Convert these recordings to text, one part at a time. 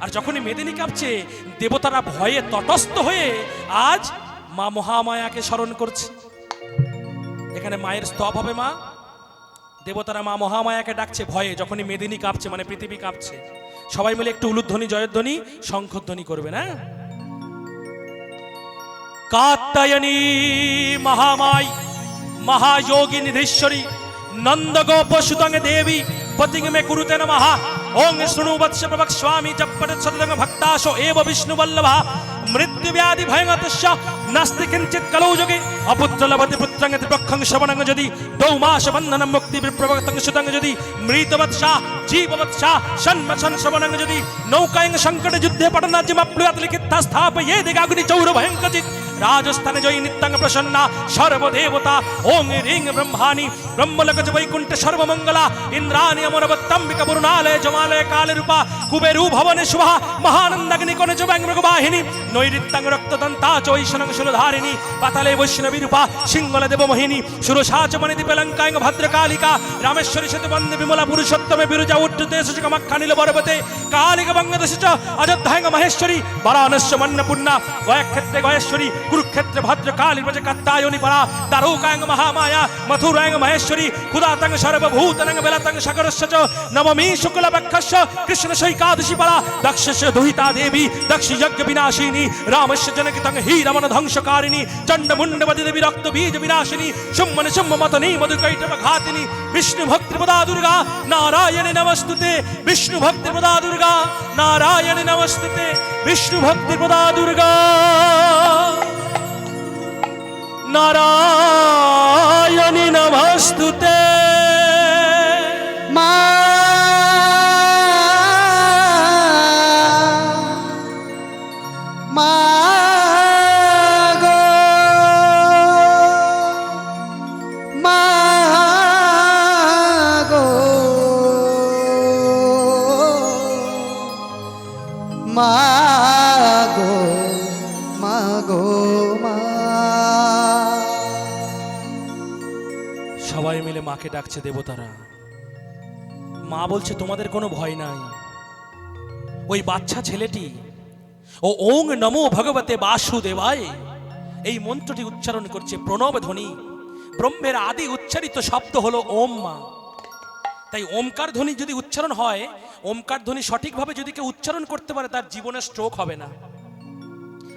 আর যখনই মেদিনী কাঁপছে, দেবতারা ভয়ে তটস্থ হয়ে আজ মা মহামায়াকে স্মরণ করছে। এখানে মায়ের স্তব হবে মা। দেবতারা মা মহামায়াকে ডাকছে ভয়ে, যখনই মেদিনী কাঁপছে মানে পৃথিবী কাঁপছে। সবাই মিলে একটু উলুধ্বনি, জয়ধ্বনি, শঙ্খধ্বনি করবে না? কাত্তায়নী মহামাই মহাযোগী নিধীশ্বরী, নন্দগোপ দেবী পতিং মে কুরুতে প্রভক স্বামী জপ্পট সদং ভক্তাশো এব বিষ্ণু বল্লভ মৃত্যু ব্যাধি ভয়ঙ্গতস্য নাস্তি কলৌ যোগে। অপুত্র লভতে পুত্রং ত্রিপক্ষং শ্রবণং যদি, দৌমাস বন্ধনম মুক্তি বিপ্রভক্তং সুতং যদি মৃতবৎসা জীববৎসা সন্মসন শ্রবণং যদি, নৌকায়ং সংকট যুদ্ধে পটনাজ্যম প্লুয়াত লিখিতা স্থাপয়ে দিগাগ্নি চৌর ভয়ঙ্কচিত রাজস্থানে জয়ী নিত্যাঙ্গ প্রসন্না, সর্বদেবতা, ওং রিং ব্রহ্মাণি, ব্রহ্মলকজ বৈকুণ্ঠ সর্বমঙ্গলা, ইন্দ্রাণি অমরবত্তম্বিকা বরুণালয় জমালয় কালরূপা, কুবেরু ভবনে শুভা, মহানন্দাগ্নি কনজ ব্যঙ্গবাহিনী নৈরিত্যাঙ্গ রক্তদন্তা চৈশনং সুরধারিণী পাতালে বৈষ্ণবী রূপা, সিংহল দেব মোহিনী সুরসাচ মণিদীপে লঙ্কাঙ্গ ভদ্রকালিকা, রামেশ্বরী সেতু বন্দে বিমলা পুরুষোত্তমে বিরুজা উঠতে কামাক্ষা নীল বরবতে কালিকা বঙ্গদেশ অযোধ্যাঙ্গ মহেশ্বরী, বারাণস্য মন্নপূর্ণা, গয়াক্ষেত্রে গয়েশ্বরী, কুরুক্ষেত্রে ভদ্রকালী ব্রজ কাত্তায়নি পরা দারুকাঙ্গ মহামায়া মথুরাঙ্গ মহেশ্বরী ক্ষুদাতঙ্গ সর্বভূতনঙ্গ বেলাতঙ্গ সাগরস্য চ নবমী শুক্লপক্ষস্য কৃষ্ণ সৈকাদশী পরা, দক্ষস্য দুহিতা দেবী দক্ষ যজ্ঞ বিনাশিনী, রামস্য জনকিতঙ্গ হীরমন ধ্বংসকারিণী চণ্ডমুণ্ডবদি দেবী রক্ত বীজ বিনাশিনী, সুম্মন সুম্ম মতনী মধুকৈটব ঘাতিনী, বিষ্ণু ভক্তি প্রদা দুর্গা, নারায়ণী নমস্তুতে, বিষ্ণু ভক্তি প্রদা দুর্গা, নারায়ণী নমস্তুতে, বিষ্ণু ভক্তি প্রদা দুর্গা। নারায়ণী নমস্তুতে। মা গো মা গো মা গো মা। সবাই মিলে মাকে ডাকছে দেবতারা। মা বলছে, তোমাদের কোনো ভয় নাই। ওই বাচ্চা ছেলেটি, ও ওং নমো ভগবতে বাসুদেবায়, এই মন্ত্রটি উচ্চারণ করছে, প্রণব ধ্বনি। ব্রহ্মের আদি উচ্চারিত শব্দ হলো ওম মা। তাই ওমকার ধ্বনি যদি উচ্চারণ হয়, ওমকার ধ্বনি সঠিকভাবে যদি কেউ উচ্চারণ করতে পারে, তার জীবনে স্ট্রোক হবে না।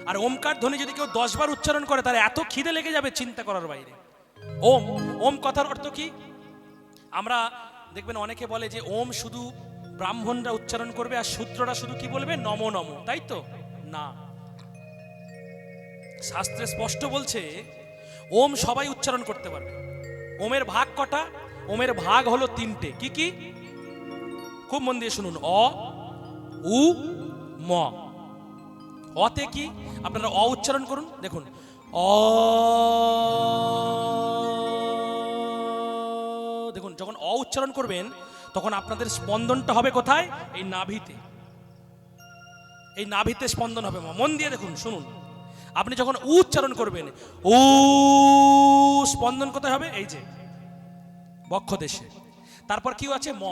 আর ওমকার ধ্বনি যদি কেউ দশবার উচ্চারণ করে, তার এত খিদে লেগে যাবে চিন্তা করার বাইরে। ওম ওম কথার অর্থ কি? আমরা দেখবেন অনেকে বলে যে ওম শুধু ব্রাহ্মণরা উচ্চারণ করবে আর শূদ্ররা শুধু কি বলবে? নম নম। তাই তো? না। শাস্ত্রে স্পষ্ট বলছে ওম সবাই উচ্চারণ করতে পারবে। ওমের ভাগ কটা? ওমের ভাগ হলো তিনটে। কি কি? খুব মন দিয়ে শুনুন। অ, উ, ম। অতে কি? আপনারা অ উচ্চারণ করুন। দেখুন। অ, দেখুন, যখন অ উচ্চারণ করবেন, তখন আপনাদের স্পন্দনটা হবে কোথায়? এই নাভিতে। এই নাভিতে স্পন্দন হবে। মন দিয়ে দেখুন, শুনুন। আপনি যখন উচ্চারণ করবেন, উ স্পন্দন কোথায় হবে? এই যে, বক্ষ দেশে। তারপর কি আছে? ম।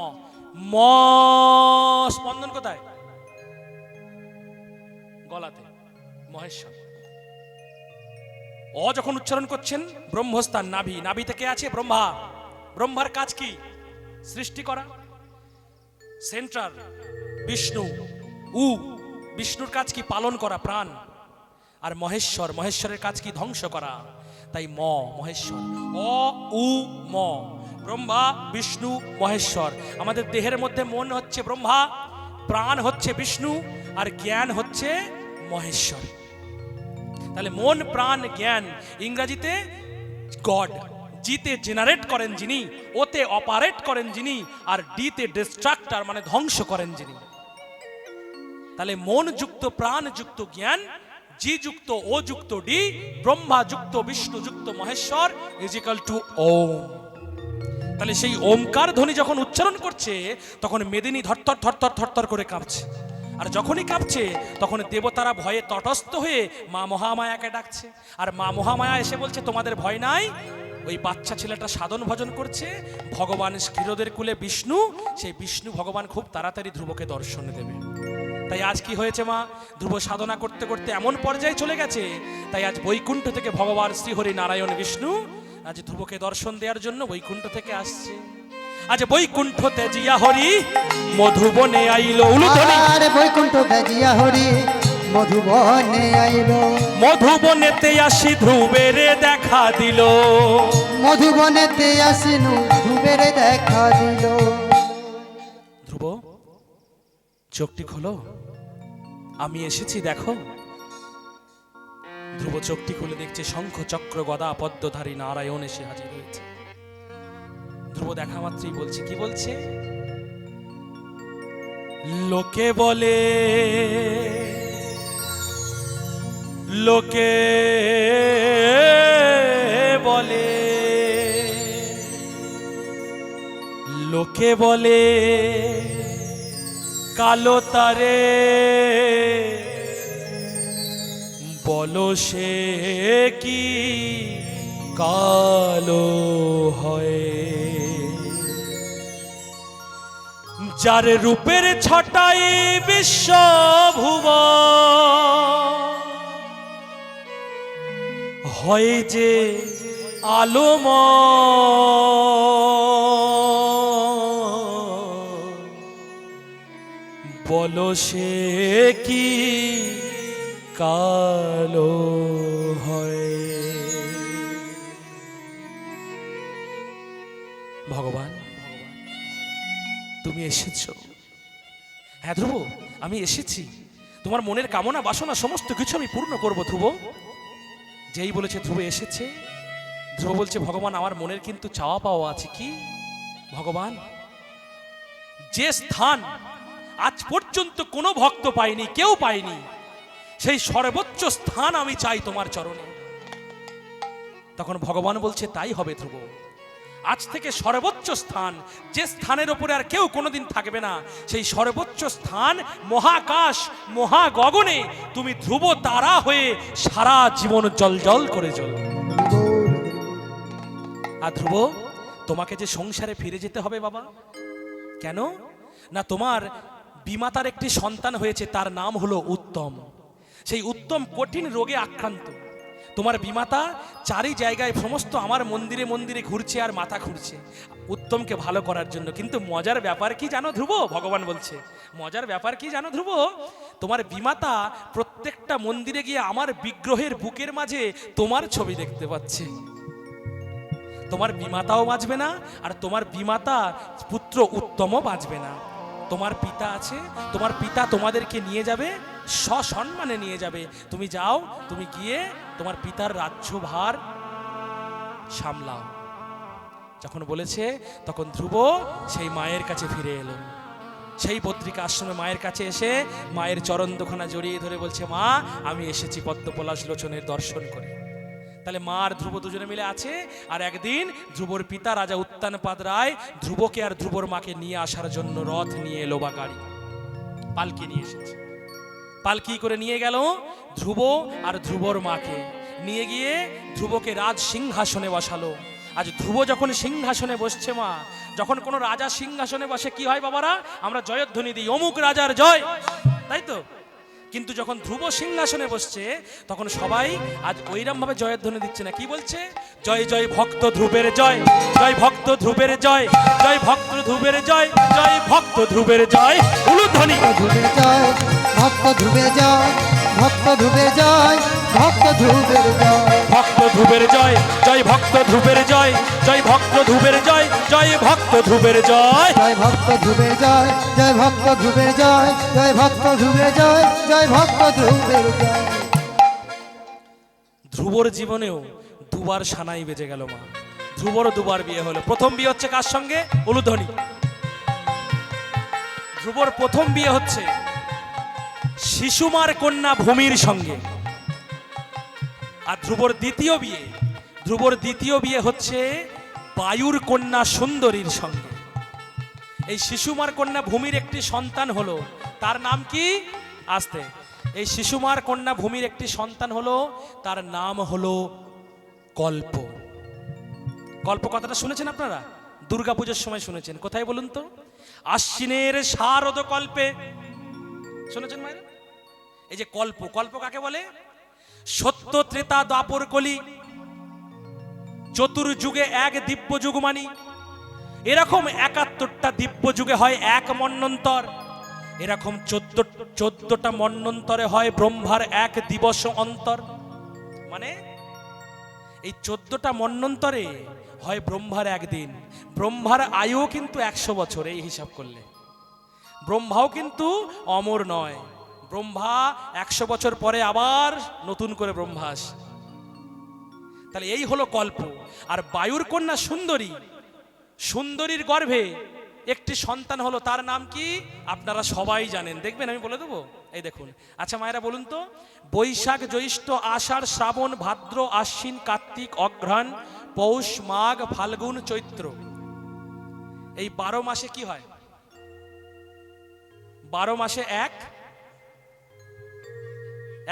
ম স্পন্দন কোথায়? গলাতে। মহেশ্বর। অ যখন উচ্চারণ করছেন, ব্রহ্মস্থান, নাভি। নাভি থেকে আছে? ব্রহ্মা। ব্রহ্মার কাজ কি? সৃষ্টি করা। সেন্ট্রাল বিষ্ণু। উ। বিষ্ণুর কাজ কি? পালন করা, প্রাণ। আর মহেশ্বর, মহেশ্বরের কাজ কি? ধ্বংস করা। তাই ম, মহেশ্বর। অ, উ, ম। ব্রহ্মা, বিষ্ণু, মহেশ্বর। আমাদের দেহের মধ্যে মন হচ্ছে ব্রহ্মা, প্রাণ হচ্ছে বিষ্ণু, আর জ্ঞান হচ্ছে মহেশ্বর। তাহলে মন, প্রাণ, জ্ঞান, ইংরেজিতে গড। জিতে জেনারেট করেন যিনি, ওতে অপারেট করেন যিনি, আর ডিতে ডিস্ট্রাক্টার মানে ধ্বংস করেন যিনি। তাহলে মন যুক্ত প্রাণ যুক্ত জ্ঞান জি যুক্ত ও যুক্ত ডি ব্রহ্মা যুক্ত বিষ্ণু যুক্ত মহেশ্বর, ইজিক্যাল টু ওম। তাহলে সেই ওমকার ধ্বনি যখন উচ্চারণ করছে, তখন মেদিনী ধরতর ধরতর ধরতর করে কাঁপছে। আর যখনই কাঁপছে, তখন দেবতারা ভয়ে তটস্থ হয়ে মা মহামায়াকে ডাকছে। আর মা মহামায়া এসে বলছে, তোমাদের ভয় নাই? ওই বাচ্চা ছেলেটা সাধন ভজন করছে, ভগবান ক্ষীরদের কুলে বিষ্ণু, সেই বিষ্ণু ভগবান খুব তাড়াতাড়ি ধ্রুবকে দর্শন দেবে। তাই আজ কি হয়েছে মা? ধ্রুব সাধনা করতে করতে এমন পর্যায়ে চলে গেছে তাই আজ বৈকুণ্ঠ থেকে ভগবান শ্রীহরি নারায়ণ বিষ্ণু আজ ধ্রুবকে দর্শন দেওয়ার জন্য বৈকুণ্ঠ থেকে আসছে। আজ বৈকুণ্ঠতে জিয়া হরি মধুবনে আইলো। উলুধনি আর বৈকুণ্ঠ গাজিয়া হরি মধুবনে আইল। মধুবনেতে আসি ধ্রুবের দেখা দিল। মধুবনেতে আসিনু ধুবের দেখা দিল। চোখটি খোলো। আমি এসেছি, দেখো। ধ্রুব চোখটি খুলে দেখছে, শঙ্খ চক্র গদা পদ্মধারী নারায়ণ এসে হাজির হয়েছে। ধ্রুব দেখা মাত্রই বলছে, কি বলছে? লোকে বলে লোকে বলে লোকে বলে কালো তারে। বলো সে কি কালো হয়? যার রূপের ছটাই বিশ্বভুব হয় যে আলোম বলো সে কি কালো হয়? ভগবান, তুমি এসেছ। হ্যাঁ ধ্রুব, আমি এসেছি। তোমার মনের কামনা, বাসনা, সমস্ত কিছু আমি পূর্ণ করব ধ্রুব। যেই বলেছে ধ্রুব এসেছে। ধ্রুব বলছে, ভগবান, আমার মনের কিন্তু চাওয়া পাওয়া আছে। কি? ভগবান, যে স্থান আজ পর্যন্ত কোনো ভক্ত পায়নি কেউ পায়নি সেই সর্বোচ্চ স্থান আমি চাই তোমার চরণে। তখন ভগবান বলছে, তাই হবে ধ্রুব। আজ থেকে সর্বোচ্চ স্থান, যে স্থানের ওপরে আর কেউ কোনোদিন থাকবে না, সেই সর্বোচ্চ স্থান মহাকাশ, মহাগগনে তুমি ধ্রুব তারা হয়ে সারা জীবন জল জল করে চল আর ধ্রুব, তোমাকে যে সংসারে ফিরে যেতে হবে বাবা? কেন? না তোমার বিমাতার একটি সন্তান হয়েছে, তার নাম হলো উত্তম। সেই উত্তম কঠিন রোগে আক্রান্ত। তোমার বিমাতা চারি জায়গায় সমস্ত আমার মন্দিরে মন্দিরে ঘুরছে আর মাথা ঘুরছে উত্তমকে ভালো করার জন্য। কিন্তু মজার ব্যাপার কি জানো ধ্রুব? ভগবান বলছে, মজার ব্যাপার কি জানো ধ্রুব? তোমার বিমাতা প্রত্যেকটা মন্দিরে গিয়ে আমার বিগ্রহের বুকের মাঝে তোমার ছবি দেখতে পাচ্ছে। তোমার বিমাতাও বাঁচবে না, আর তোমার বিমাতা পুত্র উত্তমও বাঁচবে না। তোমার পিতা আছে, তোমার পিতা তোমাদেরকে নিয়ে যাবে, সসম্মানে নিয়ে যাবে। তুমি যাও, তুমি গিয়ে তোমার পিতার রাজ্যভার সামলাও। যখন বলেছে, তখন ধ্রুব সেই মায়ের কাছে ফিরে এলো। সেই পত্রিকা আশ্রমে মায়ের কাছে এসে মায়ের চরণ দুখানা জড়িয়ে ধরে বলছে, মা, আমি এসেছি পদ্মপলাশ লোচনের দর্শন করে। তাহলে মা আর ধ্রুব দুজনে মিলে আছে, আর একদিন ধ্রুবর পিতা রাজা উত্তানপাদ রায় ধ্রুবকে আর ধ্রুবর মাকে নিয়ে আসার জন্য রথ নিয়ে এলো বা গাড়ি পালকি নিয়ে এসেছে। পালকি করে নিয়ে গেল ধ্রুব আর ধ্রুবর মাকে। নিয়ে গিয়ে ধ্রুবকে রাজ সিংহাসনে বসালো। আজ ধ্রুব যখন সিংহাসনে বসছে মা, যখন কোনো রাজা সিংহাসনে বসে, কি হয় বাবারা? আমরা জয়ধ্বনি দিই, অমুক রাজার জয়। তাই তো? কিন্তু যখন ধ্রুব সিংহাসনে বসছে, তখন সবাই আজ ওইরমভাবে ভাবে ধ্বনি দিচ্ছে না। কি বলছে? জয় জয় ভক্ত ধ্রুবের জয় জয় ভক্ত ধ্রুবের জয় জয় ভক্ত ধ্রুবের জয় জয় ভক্ত ধ্রুবের জয়। উলুধ্বনি। ধ্রুবের জয়, ভক্ত ধ্রুবের জয়, ভক্ত ধ্রুবের জয়। ভক্ত ধ্রুবের জয়। ভক্ত ধ্রুবের জয় জয় ভক্ত ধ্রুবের জয় জয় ভক্ত ধ্রুবের জয় জয় ভক্ত ধ্রুবের জয়। জয় ভক্ত ধ্রুবের জয় জয় ভক্ত ধ্রুবের জয় জয় ভক্ত ধ্রুবের জয় জয় ভক্ত ধ্রুবের জয়। ধ্রুবর জীবনেও দুবার সানাই বেজে গেল মা। ধ্রুবর দুবার বিয়ে হলো। প্রথম বিয়ে হচ্ছে কার সঙ্গে? উলুধ্বনি। ধ্রুবর প্রথম বিয়ে হচ্ছে শিশুমার কন্যা ভূমির সঙ্গে। আর ধ্রুবর দ্বিতীয় বিয়ে। ধ্রুবর দ্বিতীয় বিয়ে হচ্ছে বায়ুর কন্যা সুন্দরীর সঙ্গে। এই শিশুমার কন্যা ভূমির একটি সন্তান হলো, তার নাম কি? আসতে। এই শিশুমার কন্যা ভূমির একটি সন্তান হলো, তার নাম হলো কল্প। কল্প কথাটা শুনেছেন আপনারা? দুর্গাপুজোর সময় শুনেছেন। কোথায় বলুন তো? আশ্বিনের শারদ কল্পে। শুনেছেন মায়েরা এই যে কল্প কল্প কাকে বলে? সত্য ত্রেতা দাপর কলি। চতুর্যুগে এক দিব্য যুগ মানি। এরকম একাত্তরটা দিব্য যুগে হয় এক মন্নন্তর। এরকম চোদ্দ, চোদ্দটা মন্নন্তরে হয় ব্রহ্মার এক দিবস অন্তর। মানে এই চোদ্দটা মন্নন্তরে হয় ব্রহ্মার একদিন। ব্রহ্মার আয়ু কিন্তু একশো বছর, এই হিসাব করলে। ব্রহ্মাও কিন্তু অমর নয়। ব্রহ্মা একশো বছর পরে আবার নতুন করে ব্রহ্মা আসে। তাহলে এই হলো কল্প। আর বায়ুর কন্যা সুন্দরী, সুন্দরীর গর্ভে একটি সন্তান হলো, তার নাম কি? আপনারা সবাই জানেন। দেখবেন, আমি বলে দেবো? এই দেখুন। আচ্ছা মায়েরা, বলুন তো। বৈশাখ, জ্যৈষ্ঠ, আষাঢ়, শ্রাবণ, ভাদ্র, আশ্বিন, কার্তিক, অঘ্রাণ, পৌষ, মাঘ, ফাল্গুন, চৈত্র। এই বারো মাসে কি হয়? বারো মাসে এক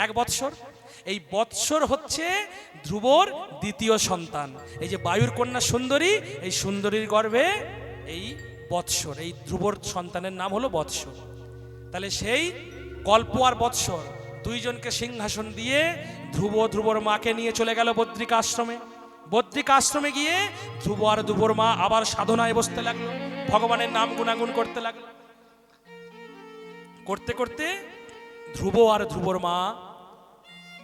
এক বৎসর। এই বৎসর হচ্ছে ধ্রুবর দ্বিতীয় সন্তান। এই যে বায়ুর কন্যা সুন্দরী, এই সুন্দরীর গর্ভে এই বৎসর, এই ধ্রুবর সন্তানের নাম হলো বৎসর। তাহলে সেই কল্প আর বৎসর, দুইজনকে সিংহাসন দিয়ে ধ্রুব ধ্রুবর মাকে নিয়ে চলে গেল বদ্রিকা আশ্রমে। বদ্রিকা আশ্রমে গিয়ে ধ্রুব আর ধ্রুবর মা আবার সাধনায় বসতে লাগল, ভগবানের নাম গুণাগুণ করতে লাগল। করতে করতে ধ্রুব আর ধ্রুবর মা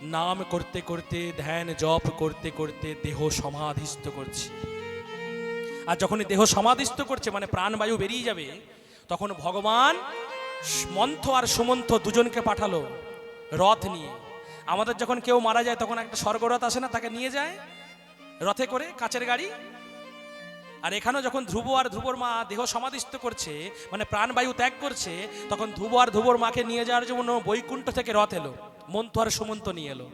নাম করতে করতে, ধ্যান জপ করতে করতে দেহ সমাধিস্থ করছে। আর যখনই দেহ সমাধিস্থ করছে মানে প্রাণবায়ু বেরিয়ে যাবে, তখন ভগবান মন্থ আর সুমন্থ দুজনকে পাঠালো রথ নিয়ে। আমাদের যখন কেউ মারা যায়, তখন একটা স্বর্গরথ আসে না, তাকে নিয়ে যায় রথে করে কাচের গাড়ি। আর এখানেও যখন ধ্রুব আর ধ্রুবর মা দেহ সমাধিস্থ করছে মানে প্রাণবায়ু ত্যাগ করছে, তখন ধ্রুব আর ধ্রুবর মাকে নিয়ে যাওয়ার জন্য বৈকুণ্ঠ থেকে রথ এলো। মন্থ আর সুমন্ত নিয়ে এলো।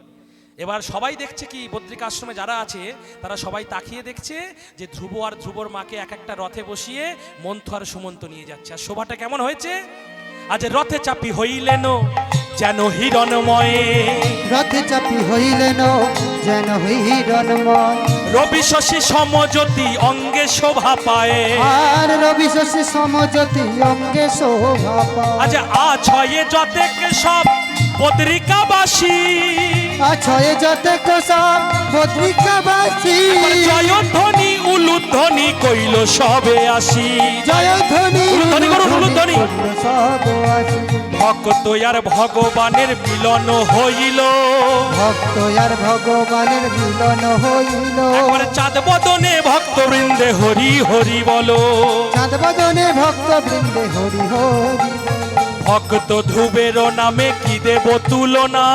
এবার সবাই দেখছে কি বদ্রিকা আশ্রমে যারা আছে, তারা সবাই তাকিয়ে দেখছে যে ধ্রুব আর ধ্রুবর মাকে এক একটা রথে বসিয়ে মন্থ আর সুমন্ত নিয়ে যাচ্ছে। আর শোভাটা কেমন হয়েছে? আজ রথে চাপি হইলেন যেন হিরণময়ে। রথে চাপি হইলেন যেন হিরণময়। রবি শশী সমজ্যোতি অঙ্গে শোভা পায়। আর রবি শশী সমজ্যোতি অঙ্গে শোভা পায়। আজ আছয়ে যতেক সব বদ্রিকাবাসী আছয়ে যতে কোসব বদ্রিকাবাসী জয়ধ্বনি উলুধ্বনি কইল সবে আসি। জয়ধ্বনি উলুধ্বনি করুন, উলুধ্বনি। সব আসি। ভক্ত আর ভগবানের মিলন হইল। ভক্ত আর ভগবানের মিলন হইল। একবার চাঁদ বদনে ভক্ত বৃন্দে হরি হরি বলো। চাঁদ বদনে ভক্ত বৃন্দে হরি হরি। ভক্ত ধ্রুবের নামে কি দেব তুলনা?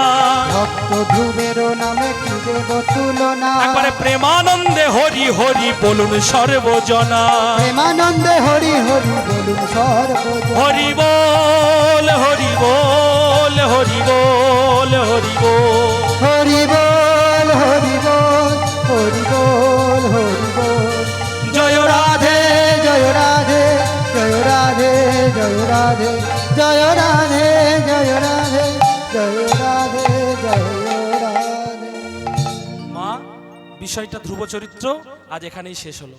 ভক্ত ধ্রুবের নামে কি দেব তুলনা? একবারে প্রেমানন্দে হরি হরি বলুন সর্বজনা। প্রেমানন্দে হরি হরি বলুন সর্বজন। হরি হরি বল। হরি বল হরি বল হরি বল হরি বল। হরি বল জয় রাধে জয় রাধে রাধে, জয় রাধে জয় রাধে রাধে। মা, বিষয়টা ধ্রুব চরিত্র, আজ এখানেই শেষ হলো।